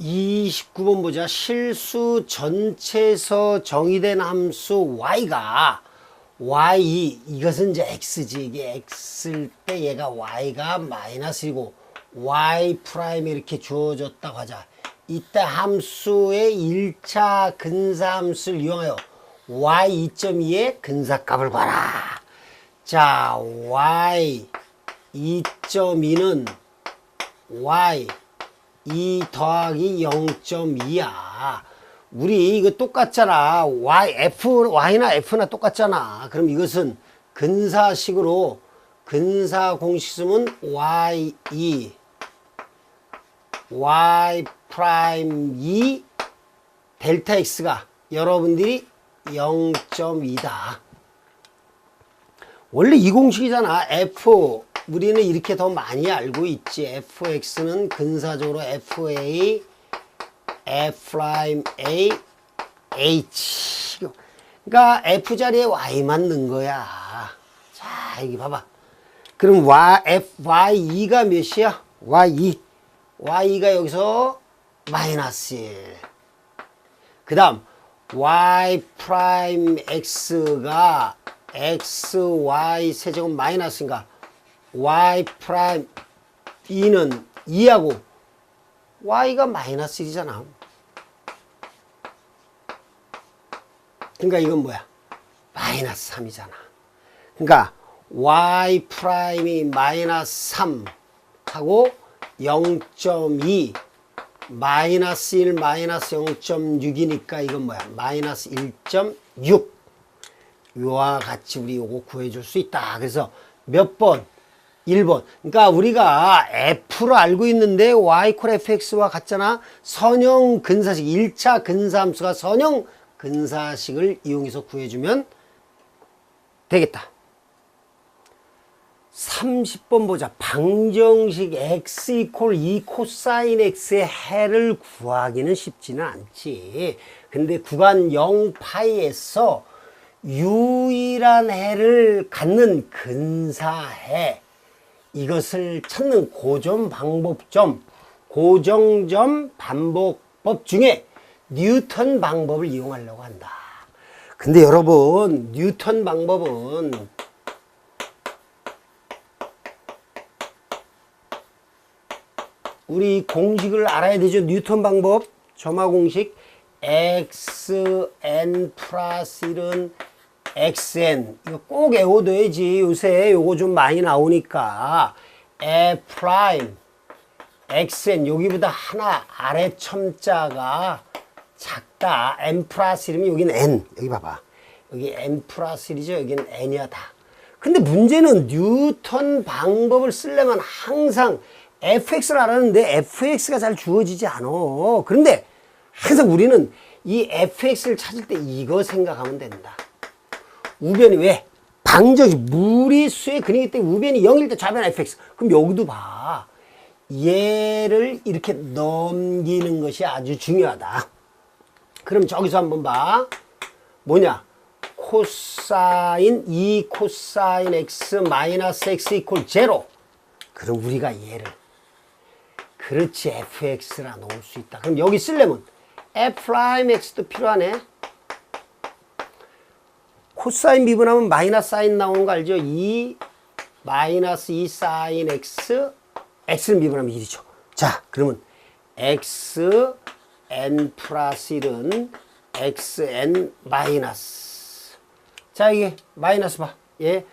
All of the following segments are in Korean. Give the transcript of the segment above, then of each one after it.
29번 보자. 실수 전체에서 정의된 함수 y가 y 이것은 이제 x지. 이게 x일 때 얘가 y가 마이너스이고 y 프라임 이렇게 주어졌다고 하자. 이때 함수의 1차 근사함수를 이용하여 y 2.2의 근사값을 봐라. 자, y 2.2는 y 2 더하기 0.2야. 우리 이거 똑같잖아. y, f, y나 f나 똑같잖아. 그럼 이것은 근사식으로 근사 공식 쓰면 y 2 y 프라임 2 델타 x가 여러분들이 0.2다. 원래 이 공식이잖아. f 우리는 이렇게 더 많이 알고 있지. fx는 근사적으로 fa f a h 그러니까 f 자리에 y만 넣은 거야. 자, 여기 봐봐. 그럼 y f y 2가 몇이야? y 2. y 2가 여기서 마이너스 1. 그 다음 y 프라임 x가 x y 세제곱 마이너스인가? Y 프라임 2는 2하고 y가 마이너스 1이잖아. 그러니까 이건 뭐야? 마이너스 3이잖아. 그러니까 y 프라임이 마이너스 3 하고 0.2 마이너스 1 마이너스 0.6이니까 이건 뭐야? 마이너스 1.6 이와 같이 우리 요거 구해줄 수 있다. 그래서 몇 번? 1번. 그러니까 우리가 F로 알고 있는데 Y 콜 FX와 같잖아. 선형 근사식, 1차 근사함수가 선형 근사식을 이용해서 구해주면 되겠다. 30번 보자. 방정식 x 이퀄 2 코사인 x의 해를 구하기는 쉽지는 않지. 근데 구간 0 파이에서 유일한 해를 갖는 근사해. 이것을 찾는 고점 방법점, 고정점 반복법 중에 뉴턴 방법을 이용하려고 한다. 근데 여러분, 뉴턴 방법은 우리 공식을 알아야 되죠. 뉴턴 방법, 점화 공식. xn 플러스 1은 xn. 이거 꼭 외워둬야지. 요새 요거 좀 많이 나오니까. a 프라임 xn 여기보다 하나 아래 첨자가 작다. n 플러스 1이면 여기는 n. 여기 봐봐. 여기 n 플러스 1이죠. 여기는 n이야 다. 근데 문제는 뉴턴 방법을 쓰려면 항상 fx를 알았는데 fx가 잘 주어지지 않아. 그런데 항상 우리는 이 fx를 찾을 때 이거 생각하면 된다. 우변이 왜? 방정식 무리수의 근이기 때문에 우변이 0일 때 좌변 fx. 그럼 여기도 봐. 얘를 이렇게 넘기는 것이 아주 중요하다. 그럼 저기서 한번 봐. 뭐냐? 코사인 2 코사인 x 마이너스 x 이퀄 제로. 그럼 우리가 얘를 그렇지 fx라 놓을 수 있다. 그럼 여기 쓰려면 f'x도 필요하네. 코사인 미분하면 마이너스 사인 나오는 거 알죠? 2 마이너스 2 사인 x x를 미분하면 1이죠. 자, 그러면 x n 플러스 1은 xn 마이너스 자, 이게 마이너스 봐. 예.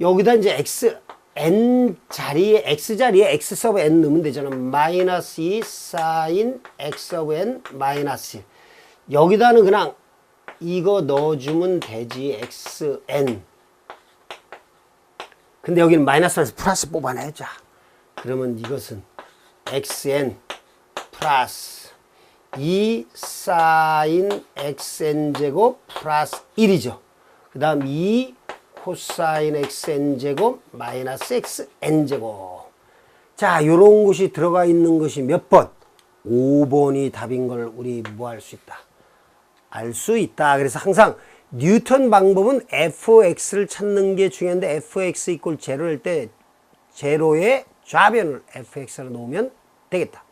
여기다 이제 x n 자리에 x 자리에 x 서브 n 넣으면 되잖아. 마이너스 2 사인 x 서브 n 마이너스 1. 여기다는 그냥 이거 넣어주면 되지. xn. 근데 여기는 마이너스에서 플러스 뽑아내자. 그러면 이것은 xn 플러스 2 사인 xn 제곱 플러스 1이죠. 그 다음 2 코사인 xn 제곱 마이너스 xn 제곱. 자, 요런 것이 들어가 있는 것이 몇 번? 5번이 답인 걸 우리 뭐 할 수 있다? 알 수 있다. 그래서 항상 뉴턴 방법은 fx를 찾는 게 중요한데 fx 이꼴 제로일 때 제로의 좌변을 fx로 놓으면 되겠다.